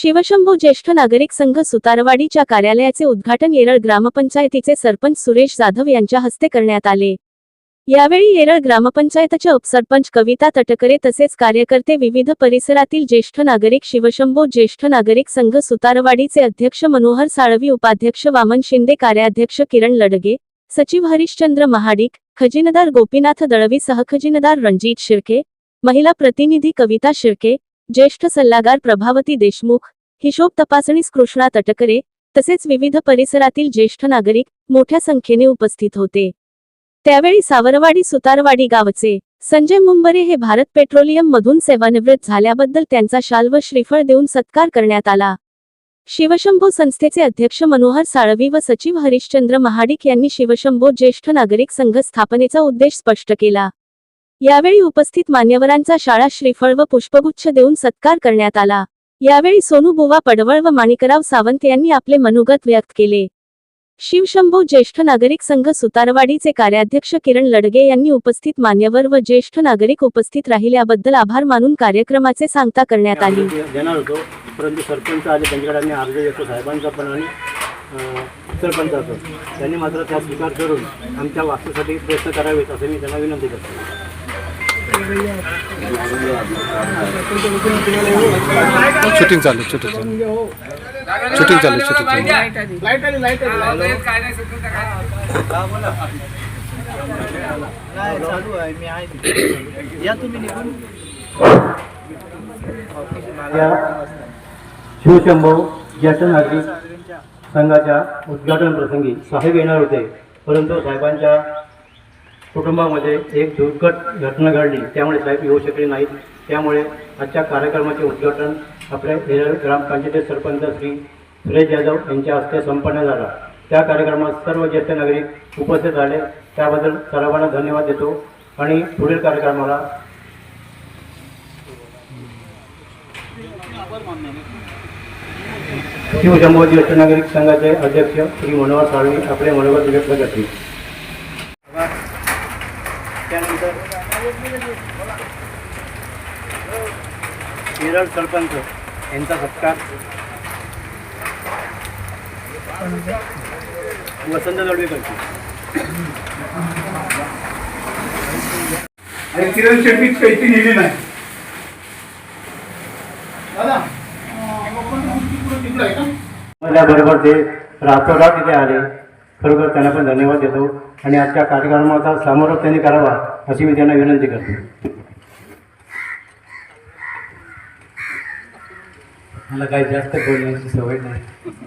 शिवशंभो ज्येष्ठ नागरिक संघ सुतारवाडीच्या कार्यालयाचे उद्घाटन येरळ ग्रामपंचायतीचे सरपंच सुरेश जाधव यांच्या हस्ते करण्यात आले. यावेळी येरळ ग्रामपंचायतच्या उपसरपंच कविता तटकरे तसेच कार्यकर्ते विविध परिसरातील ज्येष्ठ नागरिक शिवशंभो ज्येष्ठ नागरिक संघ सुतारवाडीचे अध्यक्ष मनोहर साळवी उपाध्यक्ष वामन शिंदे कार्याध्यक्ष किरण लडगे सचिव हरिश्चंद्र महाडिक खजिनदार गोपीनाथ दळवी सहखजिनदार रणजित शिर्के महिला प्रतिनिधी कविता शिर्के ज्येष्ठ सल्लागार प्रभावती देशमुख हिशोब तपासणीस कृष्णा तटकरे तसेच विविध परिसरातील ज्येष्ठ नागरिक मोठ्या संख्येने उपस्थित होते. त्यावेळी सावरवाडी सुतारवाडी गावचे संजय मुंबरे हे भारत पेट्रोलियम मधून सेवानिवृत्त झाल्याबद्दल त्यांचा शाल व श्रीफळ देऊन सत्कार करण्यात आला. शिवशंभो संस्थेचे अध्यक्ष मनोहर साळवी व सचिव हरिश्चंद्र महाडिक यांनी शिवशंभो ज्येष्ठ नागरिक संघ स्थापनेचा उद्देश स्पष्ट केला. यावेळी उपस्थित मान्यवरांचा शाळा श्रीफळ व पुष्पगुच्छ देऊन सत्कार करण्यात आला. यावेळी सोनू बुवा पडवळ व माणिकराव सावंत यांनी आपले मनोगत व्यक्त केले. शिवशंभो ज्येष्ठ नागरिक संघ सुतारवाडीचे कार्याध्यक्ष किरण लडगे यांनी उपस्थित मान्यवर व ज्येष्ठ नागरिक उपस्थित राहिल्याबद्दल आभार मानून कार्यक्रमाचे सांगता करण्यात आली. देणार होतो. परंतु सरपंच आले त्यांच्याकडे आम्ही अर्ज देतो साहेबांचा पण आणि सरपंचाचा. त्यांनी मात्र त्या स्वीकार करून आमच्या वास्तूसाठी प्रयत्न करावेत असं मी त्यांना विनंती करतो. शूटिंग चालू शूटिंग चालू. शूटिंग चालू शूटिंग चालू. या शिवशंभो ज्येष्ठ नागरिक संघाच्या उद्घाटन प्रसंगी साहेब येणार होते. परंतु साहेबांच्या कुटुंबामध्ये एक दुर्घट घटना घडली. त्यामुळे साहेब येऊ शकले नाहीत. त्यामुळे आजच्या कार्यक्रमाचे उद्घाटन आपल्या येरळ ग्रामपंचायत सरपंच श्री सुरेश यादव यांच्या हस्ते संपन्न झाला. त्या कार्यक्रमात सर्व ज्येष्ठ नागरिक उपस्थित झाले. त्याबद्दल सर्वांना धन्यवाद देतो आणि पुढील कार्यक्रमाला शिवशंभो ज्येष्ठ नागरिक संघाचे अध्यक्ष श्री मनोहर साळवी आपले मनोगत व्यक्त करतील. केरळ सरपंच यांचा सत्कार. वसंत आणि किरण शेट्टीच पैसे नेले नाही. दादा तिकडे आहे का माझ्याबरोबर ते रातोरात तिथे आले. खरोखर त्यांना पण धन्यवाद देतो. आणि आजच्या कार्यक्रमाचा समारोप त्यांनी करावा अशी मी त्यांना विनंती करतो. मला काही जास्त बोलण्याची सवय नाही.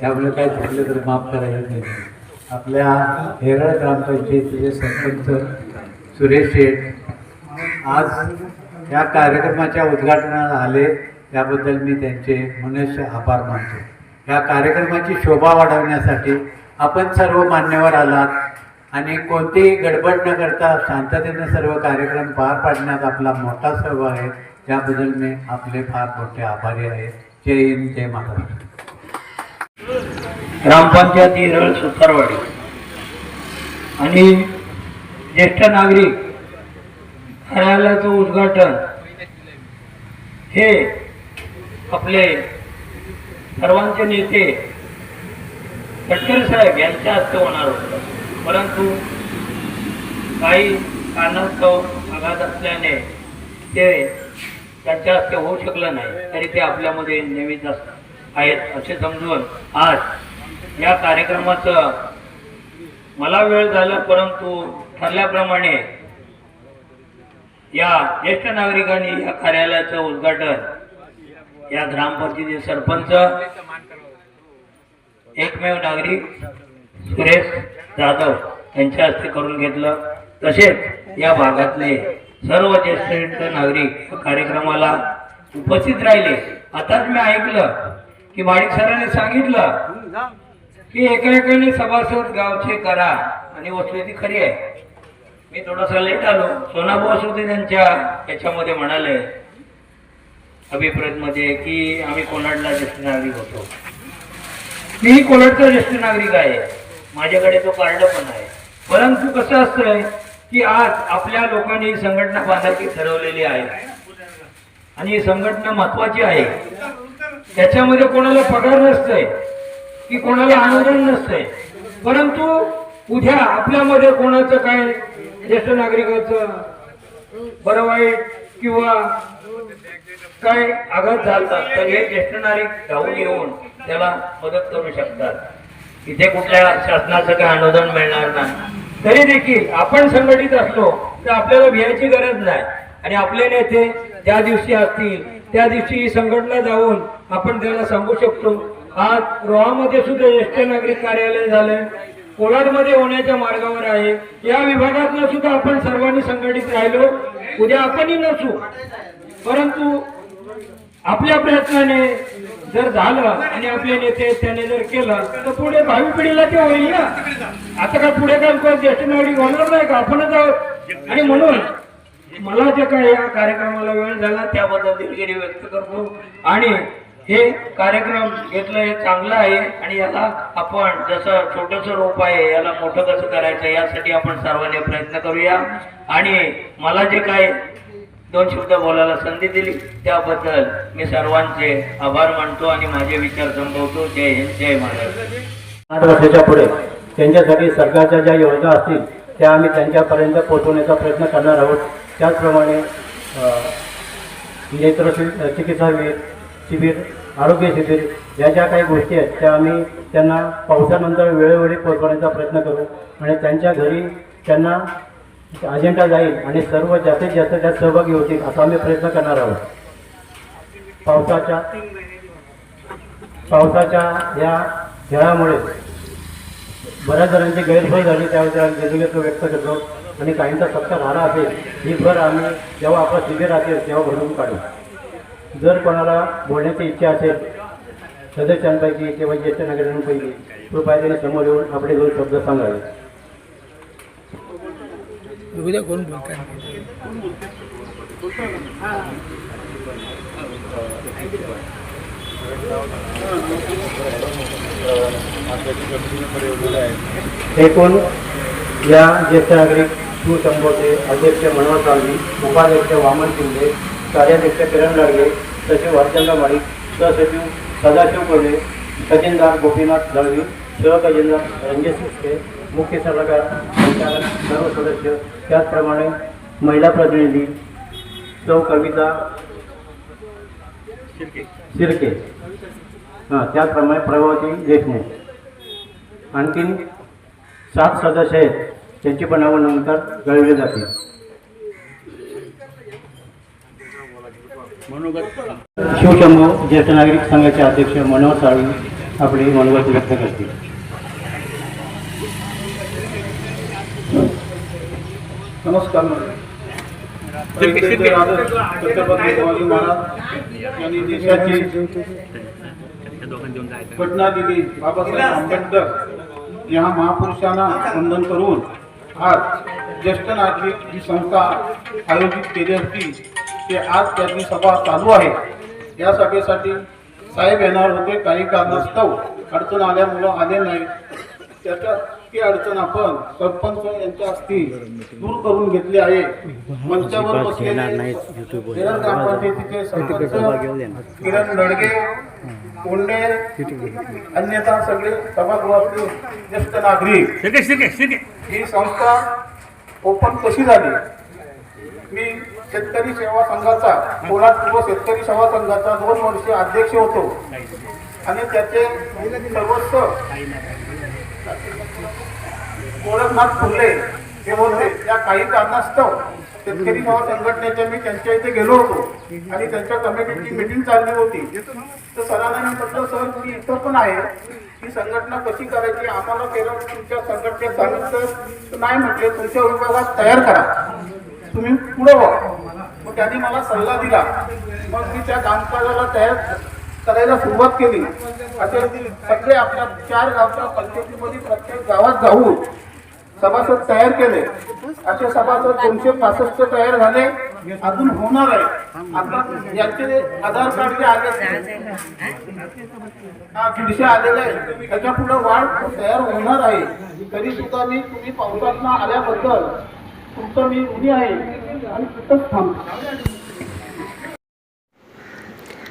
त्यामुळे काय झालं तर माफ करायला नाही. आपल्या हेरळ ग्रामपंचायतीचे सरपंच सुरेश शेठ आज या कार्यक्रमाच्या उद्घाटनाला आले. त्याबद्दल मी त्यांचे मनुष्य आभार मानतो. या कार्यक्रमाची शोभा वाढवण्यासाठी आपण सर्व मान्यवर आलात आणि कोणतीही गडबड न करता शांततेने सर्व कार्यक्रम पार पाडण्यात आपला मोठा सहभाग आहे. त्याबद्दल मी आपले फार मोठे आभारी आहे. जय हिंद जय महाराष्ट्र. ग्रामपंचायत येरळ सुतारवाडी. आणि ज्येष्ठ नागरिक कार्यालयाचं उद्घाटन हे आपले सर्वांचे नेते गडकरी साहेब यांच्या हस्ते होणार होतं. परंतु काही कारणास्तव आघात असल्याने ते त्यांच्या हस्ते होऊ शकलं नाही. तरी ते आपल्यामध्ये नेहमीच असतात. आहेत असे समजून आज या कार्यक्रमाचं मला वेळ झाला परंतु ठरल्याप्रमाणे या ज्येष्ठ नागरिकांनी या कार्यालयाचं उद्घाटन या ग्रामपंचायती सरपंच एकमेव नागरिक सुरेश जाधव यांच्या हस्ते करून घेतलं. तसेच या भागातले सर्व ज्येष्ठ नागरिक कार्यक्रमाला उपस्थित राहिले. आताच मी ऐकलं की माणिक सरांनी सांगितलं की एका एकाने सभासद गावचे करा आणि वस्तुस्थिती खरी आहे. मी थोडासा लेट आलो. सोना बोस त्यांच्या याच्यामध्ये म्हणाले अभिप्रेतमध्ये की आम्ही कोणाडला ज्येष्ठ नागरिक होतो? मी कोलटचा ज्येष्ठ नागरिक आहे? माझ्याकडे तो कार्ड पण आहे. परंतु कसं असतंय की आज आपल्या लोकांनी ही संघटना बांधायची ठरवलेली आहे. आणि ही संघटना महत्वाची आहे. त्याच्यामध्ये कोणाला पगार नसतंय की कोणाला अनुदान नसतंय. परंतु उद्या आपल्यामध्ये कोणाचं काय ज्येष्ठ नागरिकाचं बरं वाईट किंवा काय आघात झाला तर हे ज्येष्ठ नागरिक धावून येऊन त्याला मदत करू शकतात. इथे कुठल्या शासनाचं काय अनुदान मिळणार नाही. तरी देखील आपण संघटित असलो तर आपल्याला भियायची गरज नाही. आणि आपले नेते त्या दिवशी असतील त्या दिवशी ही संघटना जाऊन आपण त्याला सांगू शकतो आज रोहामध्ये सुद्धा ज्येष्ठ नागरिक कार्यालय झालंय. कोलाडमध्ये होण्याच्या मार्गावर आहे. या विभागातनं सुद्धा आपण सर्वांनी संघटित राहिलो. उद्या आपणही नसू. परंतु आपल्या प्रयत्नाने जर झालं आणि आपले नेते त्याने जर केलं तर पुढे भावी पिढीला ते होईल ना? आता काय पुढे काय कोण ज्येष्ठ नागरिक होणार नाही का? आपणच आहोत. आणि म्हणून मला जे काय या कार्यक्रमाला वेळ झाला त्याबद्दल दिलगिरी व्यक्त करतो. आणि हे कार्यक्रम घेतलं हे चांगलं आहे. आणि याला आपण जसं छोटस रोप आहे याला मोठं कसं करायचं यासाठी आपण सर्वांनी प्रयत्न करूया. आणि मला जे काय दोन शब्द बोलायला संधी दिली. त्याबद्दल मी सर्वांचे आभार मानतो आणि माझे विचार संपवतो. जय हिंद जय महाराष्ट्र. आठ वर्षाच्या पुढे त्यांच्यासाठी सरकारच्या ज्या योजना असतील त्या आम्ही त्यांच्यापर्यंत पोहोचवण्याचा प्रयत्न करणार आहोत. त्याचप्रमाणे नेत्र शि- चिकित्सा शिबिर आरोग्य शिबिर या ज्या काही गोष्टी आहेत त्या आम्ही त्यांना पावसानंतर वेळोवेळी पोहोचवण्याचा प्रयत्न करू. आणि त्यांच्या घरी त्यांना अजेंडा जाईल आणि सर्व जास्तीत जास्त त्यात सहभागी होतील असा आम्ही प्रयत्न करणार आहोत. पावसाच्या पावसाच्या या खेळामुळे बऱ्याच जणांची गैरसोय झाली त्यावेळेस आम्ही कृतज्ञता व्यक्त करतो आणि काहींचा सत्ता झाला असेल ही भर आम्ही जेव्हा आपला शिबिर असेल तेव्हा भरून काढू. जर कोणाला बोलण्याची इच्छा असेल सदस्यांपैकी किंवा ज्येष्ठ नागरिकांपैकी कृपया त्यांनी समोर येऊन आपले दोन शब्द सांगावे. एकूण या ज्येष्ठ नागरिक सुशंभोचे अध्यक्ष मनोहर गांधी उपाध्यक्ष वामन शिंदे कार्याध्यक्ष किरण लाडगे सचिव हरचंद्र माळी सहसचिव सदाशिव कोल्हे खजिनदार गोपीनाथ दळवी सहखजिनदार रणजित सुस्के मुख्य सल्लागार संचालक सर्व सदस्य त्याचप्रमाणे महिला प्रतिनिधी सौ कविता शिर्के. हां त्याचप्रमाणे प्रभावती देशमुख. आणखीन सात सदस्य आहेत त्यांची पण नावं नंतर कळवली जातील. शिवशंभू ज्येष्ठ नागरिक संघाचे अध्यक्ष मनोहर साळवी आपली मनोगत व्यक्त करतील. नमस्कार छत्रपती शिवाजी महाराज यांनी देशाची घटना दिली बाबासाहेब आंबेडकर या महापुरुषांना वंदन करून आज ज्येष्ठ नागरिक ही संस्था आयोजित केली होती ते आज त्याची सभा चालू आहे. या सभेसाठी साहेब येणार होते. काही कारणास्तव अडचण आल्यामुळं आले नाही त्याच्या ती अडचण आपण सरपंच यांच्या हस्ते दूर करून घेतली आहे. मंचावर बसलेले केरळ ग्रामपंचायतीचे सरपंच किरण लडगे कोंडे अन्यथा सगळे सभागृहातले ज्येष्ठ नागरिक. ही संस्था ओपन कशी झाली? मी शेतकरी सेवा संघाचा कोल्हाट पूर्व शेतकरी सेवा संघाचा दोन वर्ष अध्यक्ष होतो. आणि त्याचे सर्वस्व गोरखनाथ फुले हे बोलले त्या काही कारणास्तव शेतकरी भाव संघटनेच्या मी त्यांच्या इथे गेलो होतो आणि त्यांच्या कमिटीची मिटिंग चालली होती. तर सरांना मी म्हटलं सर मी इथं पण आहे. ही संघटना कशी करायची? आम्हाला केलं तुमच्या संघटनेत सांगितलं तर नाही म्हटले. तुमच्या विभागात तयार करा. तुम्ही पुढं व्हा मग त्यांनी मला सल्ला दिला. मग मी त्या कामकाजाला तयार करायला सुरुवात केली. असे सगळे आपल्या चार गावच्या पंचायतीमध्ये प्रत्येक गावात जाऊन सभासद तयार केले. असे सभासद दोनशे पासष्ट तयार झाले. अजून होणार आहे. आता यांचे आधार कार्ड जे आले हा दीडशे आलेले आहे. त्याच्या पुढे वाढ तयार होणार आहे. तरी सुद्धा मी तुम्ही पावसात आल्याबद्दल तुमचं मी उभी आहे. आणि तिथंच थांबतो.